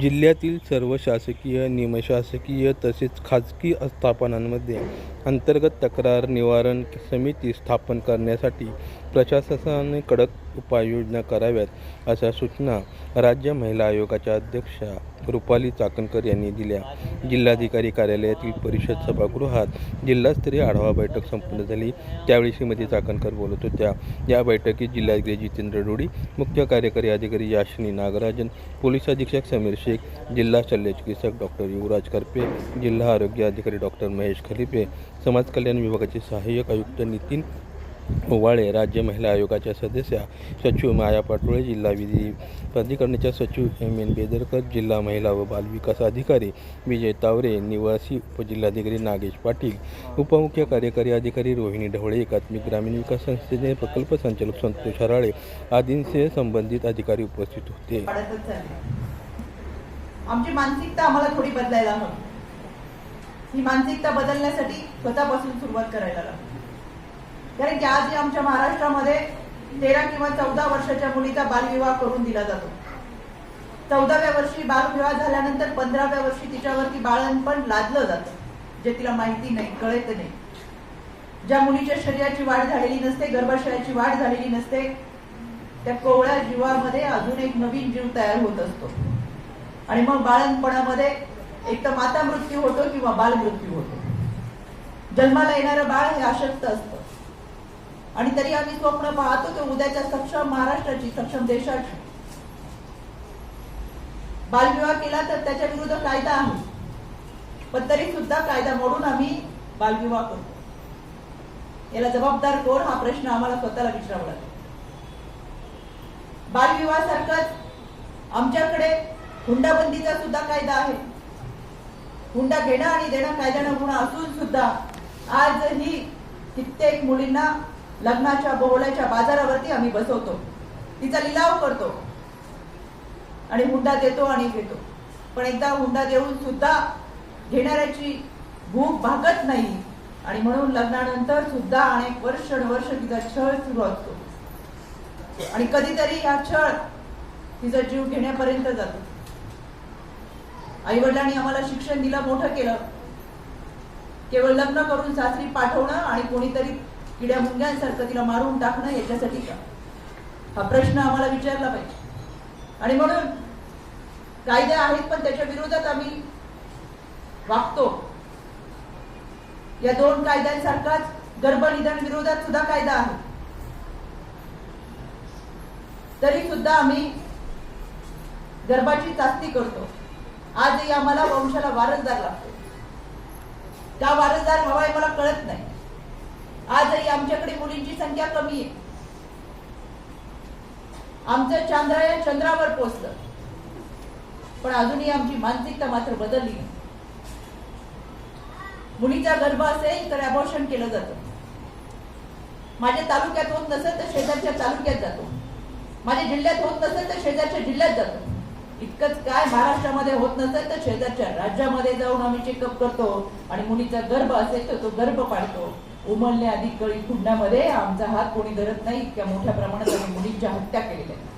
जिल्ह्यातील सर्व शासकीय निमशासकीय तसेच खाजगी आस्थापनांमध्ये अंतर्गत तक्रार निवारण समिती स्थापन करण्यासाठी प्रशासनाने कडक उपाययोजना कराव्यात अशा सूचना राज्य महिला आयोगाच्या अध्यक्षा रुपाली चाकणकर यांनी दिल्या. जिल्हाधिकारी कार्यालयातील परिषद सभागृहात जिल्हास्तरीय आढावा बैठक संपन्न झाली. त्यावेळी श्रीमती चाकणकर बोलत होत्या. या बैठकीत जिल्हाधिकारी जितेंद्र डोडी मुख्य कार्यकारी अधिकारी याशिनी नागराजन पोलीस अधीक्षक समीर शेख जिल्हा शल्यचिकित्सक डॉक्टर युवराज करपे जिल्हा आरोग्य अधिकारी डॉक्टर महेश खलिपे समाज कल्याण विभागाचे सहाय्यक आयुक्त नितीन ओवाळे राज्य महिला आयोगाच्या सदस्या सचिव माया पाटोळे जिल्हा विधी प्राधिकरणाच्या सचिव एम एन बेदरकर जिल्हा महिला व बालविकास अधिकारी विजय तावरे निवासी उपजिल्हाधिकारी नागेश पाटील उपमुख्य कार्यकारी अधिकारी रोहिणी ढवळे एकात्मिक ग्रामीण विकास संस्थेचे प्रकल्प संचालक संतोष हराळे आदींसह संबंधित अधिकारी उपस्थित होते. आमची मानसिकता आम्हाला थोडी बदलायला हवी. ही मानसिकता बदलण्यासाठी स्वतःपासून सुरुवात करायला लागली. कारण की आज आमच्या महाराष्ट्रामध्ये तेरा किंवा चौदा वर्षाच्या मुलीचा बालविवाह करून दिला जातो. चौदाव्या वर्षी बालविवाह झाल्यानंतर पंधराव्या वर्षी तिच्यावरती बाळणपण लादलं जातं जे तिला माहिती नाही कळत नाही. ज्या मुलीच्या शरीराची वाढ झालेली नसते गर्भाशयाची वाढ झालेली नसते त्या कोवळ्या जीवामध्ये अजून एक नवीन जीव तयार होत असतो. आणि मग बाळणपणामध्ये एक तर माता मृत्यू होतो किंवा बाल मृत्यू होतो. जन्माला येणारं बाळ हे अशक्त असतं. आणि तरी आम्ही स्वप्न पाहतो की उद्याच्या सक्षम महाराष्ट्राची सक्षम देशाची. बालविवाह केला तर त्याच्या विरुद्ध कायदा आहे. पण तरी सुद्धा कायदा मोडून आम्ही बालविवाह करतो. याला जबाबदार कोण? हा प्रश्न आम्हाला स्वतःला विचारावा लागेल बालविवाहासारखाच आमच्याकडे हुंडाबंदीचा सुद्धा कायदा आहे. हुंडा घेणं आणि देणं कायद्यानं गुन्हा असून सुद्धा आजही कित्येक मुलींना लग्नाच्या बोहल्याच्या बाजारावरती आम्ही बसवतो. तिचा लिलाव करतो. आणि हुंडा देतो आणि घेतो. पण एकदा हुंडा देऊन सुद्धा घेणाऱ्याची भूक भागत नाही. आणि म्हणून लग्नानंतर सुद्धा अनेक वर्ष वर्ष तिचा छळ सुरू असतो. आणि कधीतरी हा छळ तिचा जीव घेण्यापर्यंत जातो. आई वडिलांनी आम्हाला शिक्षण दिलं मोठं केलं. केवळ लग्न करून सासरी पाठवणं आणि कोणीतरी किड्या मुंग्यांसारखं तिला मारून टाकणं याच्यासाठी का? हा प्रश्न आम्हाला विचारला पाहिजे. आणि म्हणून कायदे आहेत पण त्याच्या विरोधात आम्ही वागतो. या दोन कायद्यांसारखाच गर्भनिधन विरोधात सुद्धा कायदा आहे. तरी सुद्धा आम्ही गर्भाची चाचणी करतो. आजही आम्हाला वंशाला वारसदार लागतो. का वारसदार हवा आहे मला कळत नाही. आजही आमच्याकडे मुलींची संख्या कमी आहे. आमचं चांद्रयान चंद्रावर पोचलं. पण अजूनही आमची मानसिकता मात्र बदलली नाही. मुलीचा गर्भ असेल तर अबॉर्शन केलं जातं. माझ्या तालुक्यात होत नसेल तर शेजारच्या तालुक्यात जातो. माझ्या जिल्ह्यात होत नसेल तर शेजारच्या जिल्ह्यात जातो. इतकंच काय महाराष्ट्रामध्ये होत नसेल तर शेजारच्या राज्यामध्ये जाऊन आम्ही चेकअप करतो आणि मुलीचा गर्भ असेल तर तो गर्भ पाडतो उमलणे आधी कळी फुडण्यामध्ये आमचा हात कोणी धरत नाही इतक्या मोठ्या प्रमाणात आम्ही मुलींच्या हत्या केलेल्या आहेत.